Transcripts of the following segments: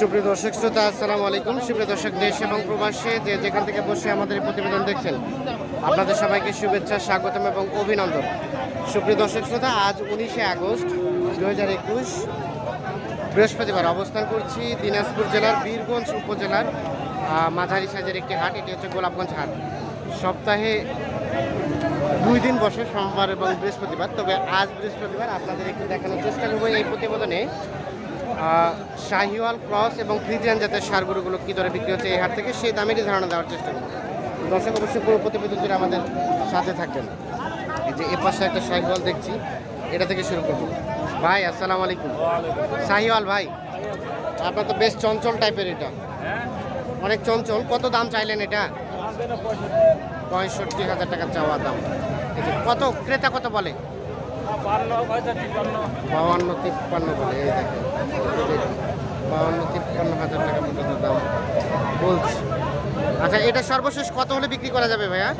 সুপ্রিয় দর্শক, শ্রোতা, আসসালামু আলাইকুম। সুপ্রিয় দর্শক, দেশ এবং প্রবাসে যে যেখান থেকে বসে আমাদের এই প্রতিবেদন দেখছেন, আপনাদের সবাইকে শুভেচ্ছা, স্বাগতম এবং অভিনন্দন। সুপ্রিয় দর্শক, শ্রোতা, আজ উনিশে আগস্ট দু হাজার একুশ, বৃহস্পতিবার অবস্থান করছি দিনাজপুর জেলার বীরগঞ্জ উপজেলার মাঝারি সাইজের একটি হাট। এটি হচ্ছে গোলাপগঞ্জ হাট। সপ্তাহে দুই দিন বসে সোমবার এবং বৃহস্পতিবার। তবে আজ বৃহস্পতিবার আপনাদের একটু দেখানোর চেষ্টা করব এই প্রতিবেদনে। শাহিওয়াল ক্রস এবং ফ্রিজিয়ান জাতের সারগুলোগুলো কী দরে বিক্রি হচ্ছে এই হাট থেকে সেই দামেরই ধারণা দেওয়ার চেষ্টা করব। দর্শক অবশ্যই পুরো প্রতিবেদন জুড়ে আমাদের সাথে থাকবেন। এই যে এ পাশে একটা শাহিওয়াল দেখছি এটা থেকে শুরু করব। ভাই আসসালামু আলাইকুম। শাহিওয়াল ভাই আপনার তো বেশ চঞ্চল টাইপের এটা। অনেক চঞ্চল। কত দাম চাইলেন এটা? পঁয়ষট্টি। হাজার টাকা চাওয়া দাম। কত ক্রেতা কত বলে? বাউান্ন, তিপ্পান্ন বলে, এই দেখেন। বাউান্ন, তিপ্পান্ন হাজার টাকা পর্যন্ত দাম। বলছি। আচ্ছা এটা সর্বশেষ কত হলে বিক্রি করা যাবে ভাইয়া?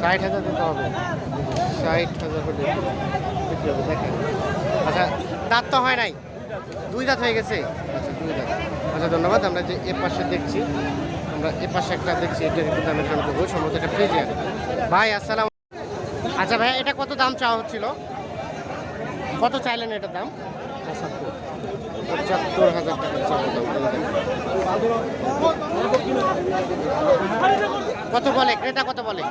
ষাট হাজার দিতে হবে। ষাট হাজার হলে বিক্রি হবে, দেখেন। আচ্ছা দাঁত তো হয় নাই? দুই দাঁত হয়ে গেছে? আচ্ছা দুই দাঁত। আচ্ছা ধন্যবাদ। আমরা যে এ পাশে দেখছি, আমরা এ পাশে একটা দেখছি এটা একটু দামের জন্য দেবো সম্ভবত এটা ফ্রিজিয়ান ভাই, আসসালাম আচ্ছা ভাই এটা কত দাম চাওয়া হচ্ছিল? কত চাইলেন এটার দাম? পঁচাত্তর হাজার টাকা কত বলে? ক্রেতা কত বলে?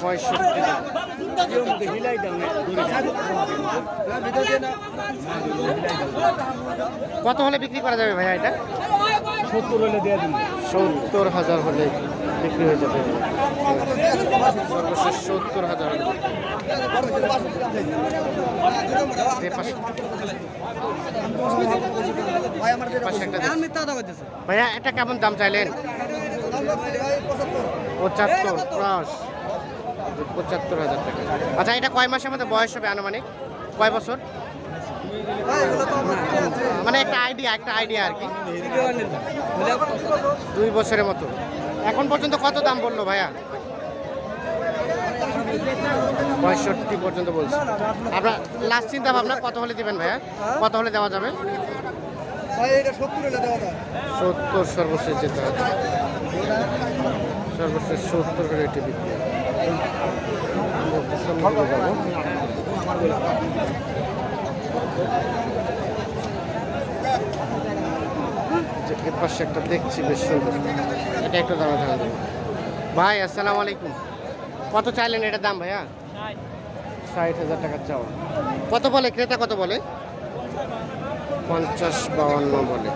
পঁয়ষট্টি। কত হলে বিক্রি করা যাবে ভাইয়া এটা? সত্তর হলে দিন। সত্তর হাজার হলে। বিক্রি হয়ে যাবে। সর্বশেষ সত্তর হাজার। ভাইয়া এটা কেমন দাম চাইলেন? পঁচাত্তর ক্রস। পঁচাত্তর হাজার টাকা। আচ্ছা এটা কয় মাসের মধ্যে বয়স হবে আনুমানিক? কয় বছর? মানে একটা আইডিয়া একটা আইডিয়া আর কি। দুই বছরের মতো। এখন পর্যন্ত কত দাম বলল ভাইয়া? পঁয়ষট্টি পর্যন্ত বলছে। আপনার লাস্ট চিন্তা ভাবনা কত হলে দিবেন ভাইয়া? কত হলে দেওয়া যাবে? সত্তর সর্বশেষ যেতে হবে। সর্বশেষ সত্তর করে এটি বিক্রি এর পাশে একটা দেখছি বেশ সুন্দর। এটা একটু দামে ধারণা দেবো ভাই, আসসালামু আলাইকুম। কত চাইলেন এটার দাম, ভাইয়া? ষাট হাজার টাকার চাওয়া। কত বলে? ক্রেতা কত বলে? পঞ্চাশ বাউন্ন বলে।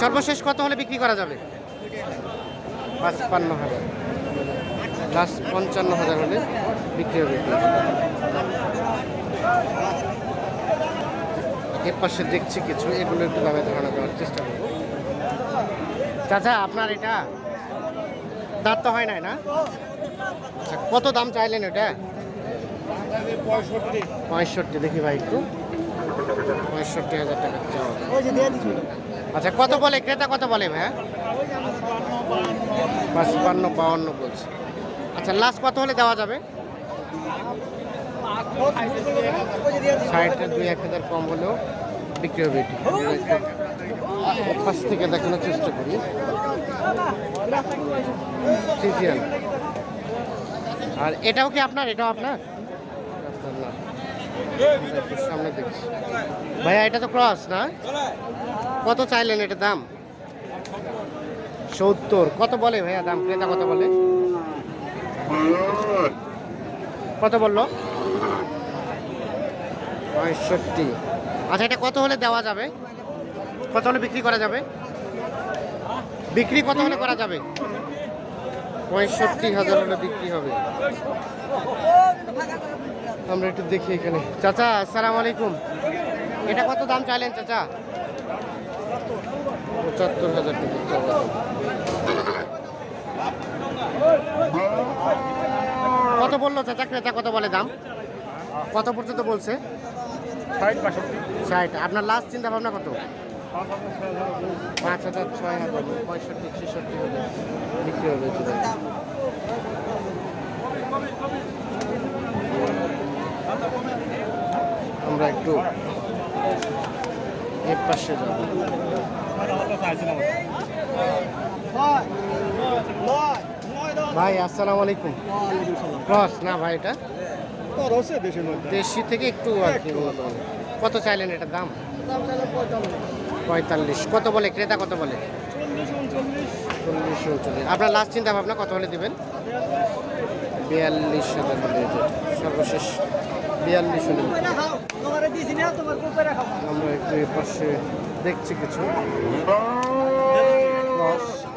সর্বশেষ কত হলে বিক্রি করা যাবে? পাঁচপান্ন হাজার। লাস্ট পঞ্চান্ন হাজার হলে বিক্রি হবে। এর পাশে দেখছি কিছু, এগুলো একটু দামে ধারণা দেওয়ার চেষ্টা করব। চাচা আপনার এটা দাঁত তো হয় নাই না? আচ্ছা কত দাম চাইলেন এটা? পঁয়ষট্টি। পঁয়ষট্টি দেখি ভাই একটু। পঁয়ষট্টি হাজার টাকা আচ্ছা কত বলে? ক্রেতা কত বলে পাঁচপান্ন বাউন্ন বলছে। আচ্ছা লাস্ট কত হলে দেওয়া যাবে? ষাটের দুই এক হাজার কম হলেও বিক্রি হবে। পাশ থেকে দেখানোর চেষ্টা করি। আর এটাও কি আপনার? এটাও আপনার? সামনে দেখছি। ভাইয়া, এটা তো ক্রস, না? কত চাইলেন এটা দাম? সত্তর। কত বলে ভাইয়া দাম? ক্রেতা কত বলে? কত বলল? পঁয়ষট্টি। আচ্ছা এটা কত হলে দেওয়া যাবে? কত হলে বিক্রি করা যাবে? বিক্রি কত হলে করা যাবে? পঁয়ষট্টি হাজার হলে বিক্রি হবে। আমরা একটু দেখি এখানে। চাচা আসসালামু আলাইকুম। এটা কত দাম চাইলেন চাচা? পঁচাত্তর হাজার টাকা কত বলল চাচা ক্রেতা? কত বলে দাম? কত পর্যন্ত বলছে? ষাট আপনার লাস্ট চিন্তা ভাবনা কত? পাঁচ হাজার ছয় হাজার পঁয়ষট্টি ছেষট্টি হাজার বিক্রি হবে আমরা একটু এর পাশে যাব। ভাই আসসালামু আলাইকুম। ক্রস না ভাই এটা? দেশি থেকে একটু আর কি কত চাইলেন এটা দাম? পঁয়তাল্লিশ। কত বলে? ক্রেতা কত বলে? চল্লিশ উনচল্লিশ। আপনার লাস্ট চিন্তা ভাবনা কত হলে দেবেন? বিয়াল্লিশ হাজার সর্বশেষ বিয়াল্লিশ আমরা একটু পাশে দেখছি কিছু।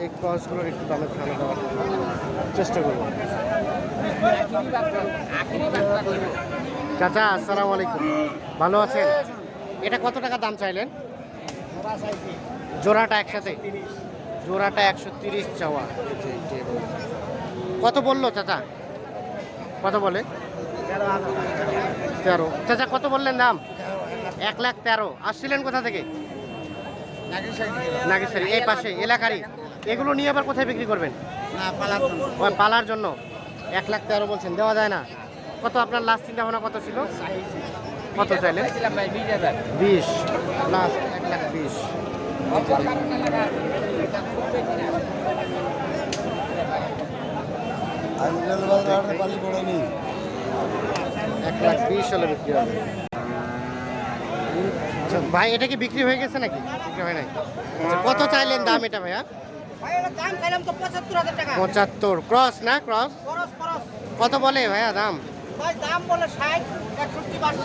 এই ক্রসগুলোর একটু দামে ধারণা দেওয়ার চেষ্টা করব। চাচা, আসসালামু আলাইকুম। ভালো আছেন? এটা কত টাকা দাম চাইলেন? জোড়াটা একসাথে? জোড়াটা একশো তিরিশ চাওয়া। কত বলল চাচা? কত বলে? তেরো। চাচা কত বললেন দাম? এক লাখ তেরো। আসছিলেন কোথা থেকে? নাগেশ্বরী। এই পাশে এলাকারই। এগুলো নিয়ে আবার কোথায় বিক্রি করবেন? পালার জন্য। এক লাখ তেরো বলছেন দেওয়া যায় না। কত আপনার লাস্ট চিন্তা ভাবনা কত ছিল? কত চাইলেন? বিশ। লাস্ট এক লাখ বিশ। এক লাখ বিশ হলে বিক্রি হবে। আচ্ছা, ভাই এটা কি বিক্রি হয়ে গেছে নাকি? বিক্রি হয় নাই। আচ্ছা, কত চাইলেন দাম এটা ভাইয়া? পঁচাত্তর ক্রস না ক্রস কত বলে ভাইয়া দাম?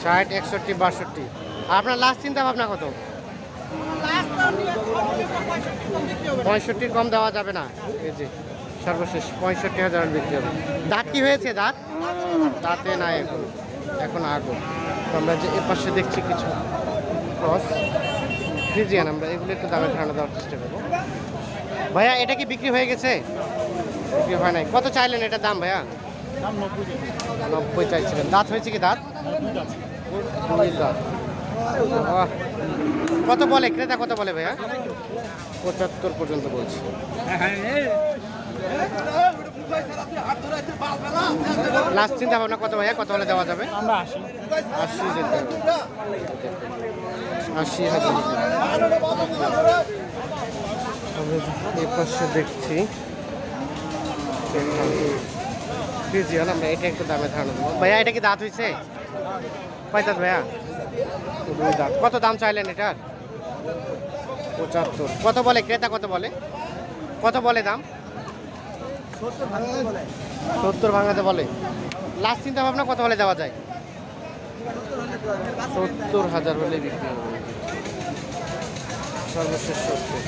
ষাট একষট্টি বাষট্টি। আপনার লাস্ট চিন্তা ভাবনা কত? না। পঁয়ষট্টির কম দেওয়া যাবে না। এই যে সর্বশেষ পঁয়ষট্টি হাজার বিক্রি হবে। দাঁত কি হয়েছে দাঁত? দাঁতে নাই এখন। এখন আগুন তো আমরা যে এ পাশে দেখছি কিছু ক্রস ফ্রিজিয়ান আমরা এগুলো একটু দামে ধারণা দেওয়ার চেষ্টা করব। ভাইয়া এটা কি বিক্রি হয়ে গেছে? বিক্রি হয় নাই। কত চাইলেন এটার দাম ভাইয়া? নব্বই চাইছিলেন। দাঁত হয়েছে কি দাঁত? দুই দাঁত। কত বলে? ক্রেতা কত বলে ভাইয়া? পঁচাত্তর পর্যন্ত বলছি। লাস্ট চিন্তা ভাবনা কত ভাইয়া? কত হলে দেওয়া যাবে? আমরা আসি আশি যেতে আশি হাজার। আমরা পাশে দেখছি ফিজিয়ান আমরা এটা একটু দামে ধারণা দেবো ভাইয়া এটা কি দাঁত হয়েছে কয় দাঁত ভাইয়া? দুই দাঁত। কত দাম চাইলেন এটার? পঁচাত্তর। কত বলে? ক্রেতা কত বলে? কত বলে দাম? সত্তর ভাঙাতে বলে। লাস্ট চিন্তা ভাবনা কত হলে দেওয়া যায়? সত্তর হাজার হলে বিক্রি হবে। সর্বশেষ সত্তর।